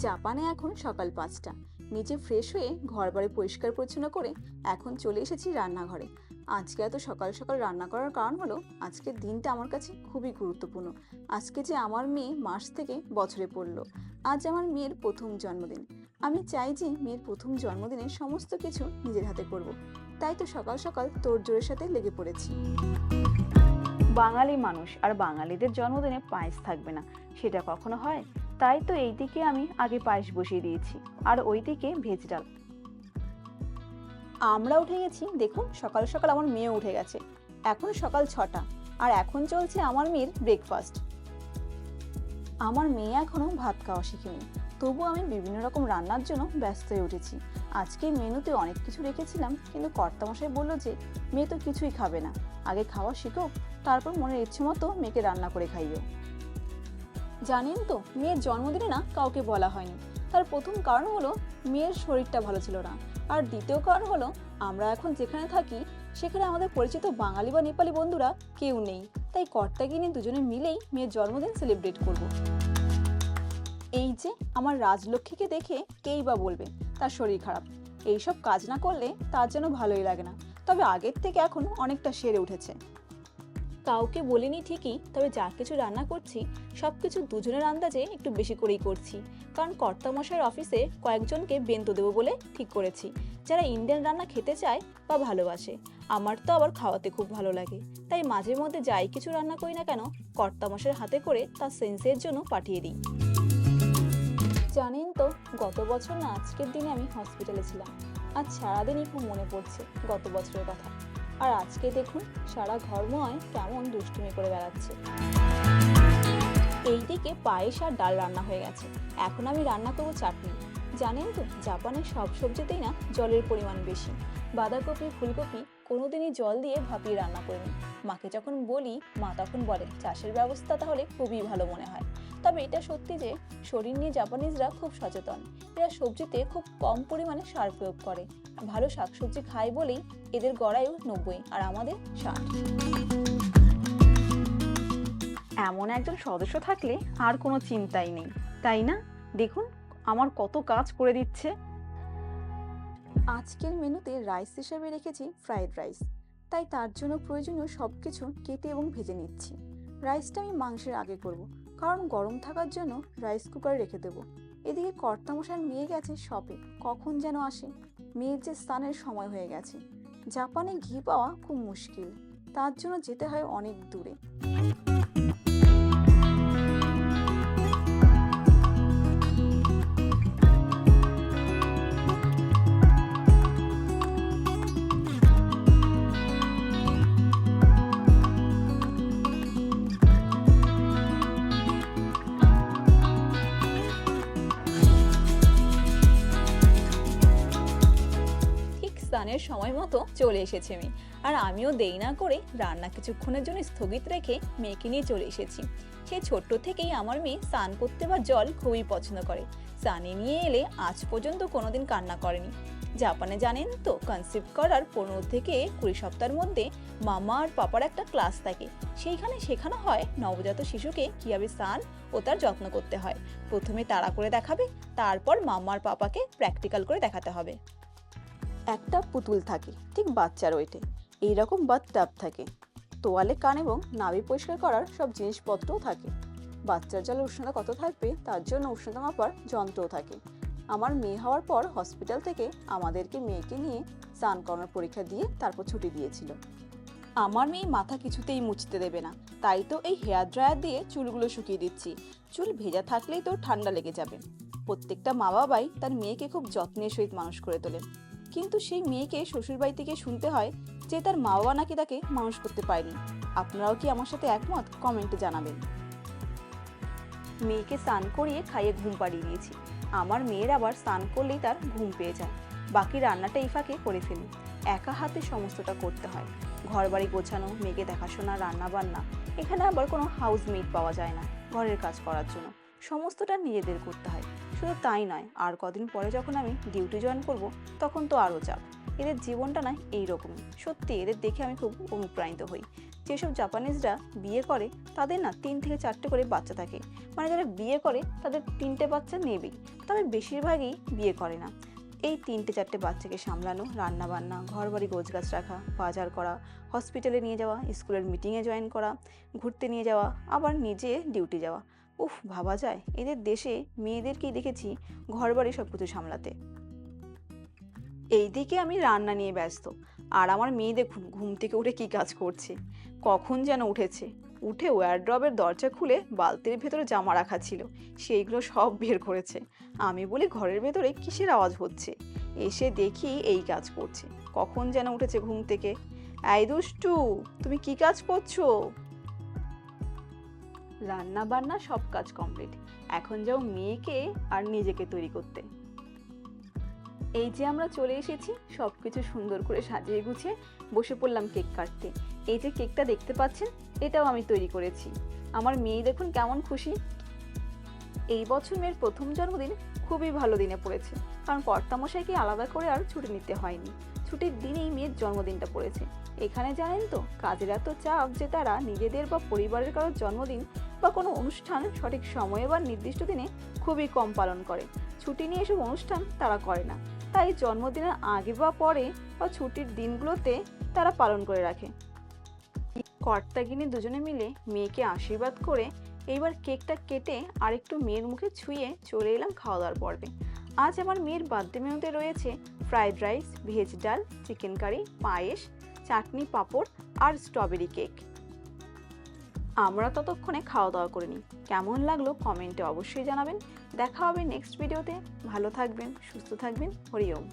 জাপানে এখন সকাল পাঁচটা। নিজে ফ্রেশ হয়ে ঘর বাড়ি পরিষ্কার পরিচ্ছন্ন করে এখন চলে এসেছি রান্নাঘরে। আজকে এত সকাল সকাল রান্না করার কারণ হলো, আজকের দিনটা আমার কাছে খুবই গুরুত্বপূর্ণ। আজকে যে আমার মেয়ে মাস থেকে বছরে পড়ল, আজ আমার মেয়ের প্রথম জন্মদিন। আমি চাই যে মেয়ের প্রথম জন্মদিনে সমস্ত কিছু নিজের হাতে করব। তাই তো সকাল সকাল তোর জোরের সাথে লেগে পড়েছি। বাঙালি মানুষ আর বাঙালিদের জন্মদিনে পায়েস থাকবে না। সেটা কখনো হয়? তাই তো এই দিকে আমি আগে পায়েস বসিয়ে দিয়েছি, আর ওই দিকে ভেজ ডাল। আমরা উঠে গেছি দেখুন সকাল সকাল আমার মেয়ে উঠে গেছে। এখন সকাল ছটা, আর এখন চলছে আমার মেয়ের ব্রেকফাস্ট আমার মেয়ে এখনও ভাত খাওয়া শিখেনি তবু আমি বিভিন্ন রকম রান্নার জন্য ব্যস্ত হয়ে উঠেছি। আজকে মেনুতে অনেক কিছু রেখেছিলাম, কিন্তু কর্তামশাই বলল যে, মেয়ে তো কিছুই খাবে না, আগে খাওয়া শিখো, তারপর মনের ইচ্ছে মতো মেয়েকে রান্না করে খাইও। জানেন তো, মেয়ের জন্মদিনে না কাউকে বলা হয়নি। তার প্রথম কারণ হলো মেয়ের শরীরটা ভালো ছিল না। আর দ্বিতীয় কারণ হলো আমরা এখন যেখানে থাকি, সেখানে আমাদের পরিচিত বাঙালি বা নেপালি বন্ধুরা কেউ নেই। তাই কর্তাকে নিয়ে দুজনে মিলেই মেয়ের জন্মদিন সেলিব্রেট করব। এই যে আমার রাজলক্ষ্মীকে দেখে কেই বা বলবে, তার শরীর খারাপ। এইসব কাজ না করলে তার যেন ভালোই লাগে না। তবে আগের থেকে এখন অনেকটা সেরে উঠেছে। কাউকে বলিনি ঠিকই, তবে যা কিছু রান্না করছি সব কিছু দুজনের আন্দাজে একটু বেশি করেই করছি। কারণ কর্তামশাইয়ের অফিসে কয়েকজনকে বেন্ত দেবো বলে ঠিক করেছি। যারা ইন্ডিয়ান রান্না খেতে চায় বা ভালোবাসে, আমার তো আবার খাওয়াতে খুব ভালো লাগে। তাই মাঝে মধ্যে যাই কিছু রান্না করি না কেন, কর্তামশাইয়ের হাতে করে তার সেন্সের জন্য পাঠিয়ে দিই। জানেন তো, গত বছর না আজকের দিনে আমি হসপিটালে ছিলাম। আজ সারাদিনই খুব মনে পড়ছে, গত বছরের কথা। আর আজকে দেখুন সারা ঘরময় কেমন দুষ্টুমি করে বেড়াচ্ছে। এইদিকে পায়েস আর ডাল রান্না হয়ে গেছে। এখন আমি রান্না করব চাটনি। জানেন তো জাপানের সব সবজিতেই না জলের পরিমাণ বেশি। বাঁধাকপি, ফুলকপি কোনোদিনই জল দিয়ে ভাপিয়ে রান্না করিনি। মাকে যখন বলি, মা তখন বলে, চাষের ব্যবস্থা তাহলে খুবই ভালো মনে হয়। তবে এটা সত্যি যে, শরীর নিয়ে জাপানিজরা খুব সচেতন। এরা সবজিতে খুব কম পরিমাণে সার প্রয়োগ করে। ভালো শাকসবজি খায় বলেই এদের গড়ায়ও নব্বই, আর আমাদের ষাট। এমন একজন সদস্য থাকলে আর কোনো চিন্তাই নেই, তাই না? দেখুন, আমার কত কাজ করে দিচ্ছে। আজকের মেনুতে রাইস হিসেবে রেখেছি ফ্রায়েড রাইস তাই তার জন্য প্রয়োজনীয় সব কিছু কেটে এবং ভেজে নিচ্ছি। রাইসটা আমি মাংসের আগে করব, কারণ গরম থাকার জন্য রাইস কুকারে রেখে দেবো। এদিকে কর্তামশার মেয়ে গেছে শপে কখন যেন আসে। মেয়ের যে স্নানের সময় হয়ে গেছে। জাপানে ঘি পাওয়া খুব মুশকিল, তার জন্য যেতে হয় অনেক দূরে। স্নানের সময় মতো চলে এসেছে মেয়ে আর আমিও দেই না করে রান্না কিছুক্ষণের জন্য স্থগিত রেখে মেয়েকে নিয়ে চলে এসেছি। সে ছোট্ট থেকেই আমার মেয়ে স্নান করতে বা জল খুবই পছন্দ করে। স্নানে নিয়ে এলে আজ পর্যন্ত কোনোদিন কান্না করেনি। জাপানে জানেন তো কনসেপ্ট করার পনেরো থেকে কুড়ি সপ্তাহের মধ্যে মামা আর পাপার একটা ক্লাস থাকে। সেইখানে শেখানো হয় নবজাত শিশুকে কীভাবে স্নান ও তার যত্ন করতে হয়। প্রথমে তাড়া করে দেখাবে, তারপর মামা আর পাপাকে প্র্যাকটিক্যাল করে দেখাতে হবে। একটা পুতুল থাকে, ঠিক বাচ্চার ওইটে। এইরকম বাথটাব থাকে। তোয়ালে কান এবং নাভি পরিষ্কার করার সব জিনিসপত্রও থাকে। বাচ্চার জলের উষ্ণতা কত থাকবে, তার জন্য উষ্ণতা মাপার যন্ত্রও থাকে। আমার মেয়ে হওয়ার পর হসপিটাল থেকে আমাদেরকে মেয়েকে নিয়ে স্নান করানোর পরীক্ষা দিয়ে তারপর ছুটি দিয়েছিল। আমার মেয়ে মাথা কিছুতেই মুছতে দেবে না। তাই তো এই হেয়ার ড্রায়ার দিয়ে চুলগুলো শুকিয়ে দিচ্ছি। চুল ভেজা থাকলেই তো ঠান্ডা লেগে যাবে। প্রত্যেকটা মা বাবাই তার মেয়েকে খুব যত্নের সহিত মানুষ করে তোলেন। কিন্তু সেই মেয়েকে শ্বশুরবাড়ি থেকে শুনতে হয় যে তার মা বাবা নাকি তাকে মানুষ করতে পারেনি। আপনারাও কি আমার সাথে একমত? কমেন্টে জানাবেন। মেয়েকে স্নান করিয়ে খাইয়ে ঘুম পাড়িয়ে দিয়েছি। আমার মেয়ের আবার স্নান করলেই তার ঘুম পেয়ে যায়। বাকি রান্নাটা ইফাকে করে ফেলি। একা হাতে সমস্তটা করতে হয়। ঘর বাড়ি গোছানো, মেয়েকে দেখাশোনা রান্না বান্না এখানে আবার কোনো হাউসমেট পাওয়া যায় না ঘরের কাজ করার জন্য। সমস্তটা নিজেদের করতে হয়। শুধু তাই নয়, আর কদিন পরে যখন আমি ডিউটি জয়েন করব, তখন তো আরও চাপ। এদের জীবনটা না এইরকমই। সত্যি, এদের দেখে আমি খুব অনুপ্রাণিত হই। যেসব জাপানিজরা বিয়ে করে, তাদের না তিন থেকে চারটে করে বাচ্চা থাকে। মানে যারা বিয়ে করে, তাদের তিনটে বাচ্চা নেবেই। তবে বেশিরভাগই বিয়ে করে না। এই তিনটে চারটে বাচ্চাকে সামলানো রান্না বান্না ঘর বাড়ি গোছগাছ রাখা, বাজার করা হসপিটালে নিয়ে যাওয়া স্কুলের মিটিংয়ে জয়েন করা, ঘুরতে নিয়ে যাওয়া, আবার নিজে ডিউটি যাওয়া। উফ, ভাবা যায়। এদের দেশে মেয়েদেরকেই দেখেছি ঘর বাড়ি সব কিছু সামলাতে। এইদিকে আমি রান্না নিয়ে ব্যস্ত। আর আমার মেয়ে দেখুন, ঘুম থেকে উঠে কি কাজ করছে? কখন যেন উঠেছে? উঠে ওয়ারড্রবের দরজা খুলে বালতির ভেতরে জামা রাখা ছিল। সেইগুলো সব বের করেছে। আমি বলি, ঘরের ভেতরে কিসের আওয়াজ হচ্ছে? এসে দেখি এই কাজ করছে। কখন যেন উঠেছে ঘুম থেকে? এই দুষ্টু, তুমি কি কাজ করছ? রান্না বান্না সব কাজ কমপ্লিট এখন যাও মেয়েকে আর নিজেকে তৈরি করতে। এই যে আমরা চলে এসেছি সব কিছু সুন্দর করে সাজিয়ে গুছিয়ে বসে পড়লাম কেক কাটতে। এই যে কেকটা দেখতে পাচ্ছেন, এটাও আমি তৈরি করেছি। আমার মেয়ে দেখুন কেমন খুশি। এই বছর মেয়ের প্রথম জন্মদিন খুবই ভালো দিনে পড়েছে, কারণ কর্তামশাইকে আলাদা করে আর ছুটি নিতে হয়নি। ছুটির দিনেই মেয়ের জন্মদিনটা পড়েছে। এখানে জানেন তো, কাজের এত চাপ যে তারা নিজেদের বা পরিবারের কারোর জন্মদিন বা কোনো অনুষ্ঠান সঠিক সময়ে বা নির্দিষ্ট দিনে খুবই কম পালন করে। ছুটি নিয়ে এসব অনুষ্ঠান তারা করে না। তাই জন্মদিনের আগে বা পরে বা ছুটির দিনগুলোতে তারা পালন করে রাখে। কর্তাগিনী দুজনে মিলে মেয়েকে আশীর্বাদ করে এইবার কেকটা কেটে আরেকটু মেয়ের মুখে ছুঁয়ে চলে এলাম খাওয়া দাওয়ার পর্বে। আজ আমার মেয়ের বার্থডে মেনুতে রয়েছে ফ্রাইড রাইস, ভেজ ডাল, চিকেন কারি, পায়েস, চাটনি, পাঁপড় আর স্ট্রবেরি কেক। আমরা ততক্ষণে খাওয়া দাওয়া করে নিই। কেমন লাগল কমেন্টে অবশ্যই জানাবেন। দেখা হবে নেক্সট ভিডিওতে ভালো থাকবেন, সুস্থ থাকবেন। হরি ওম।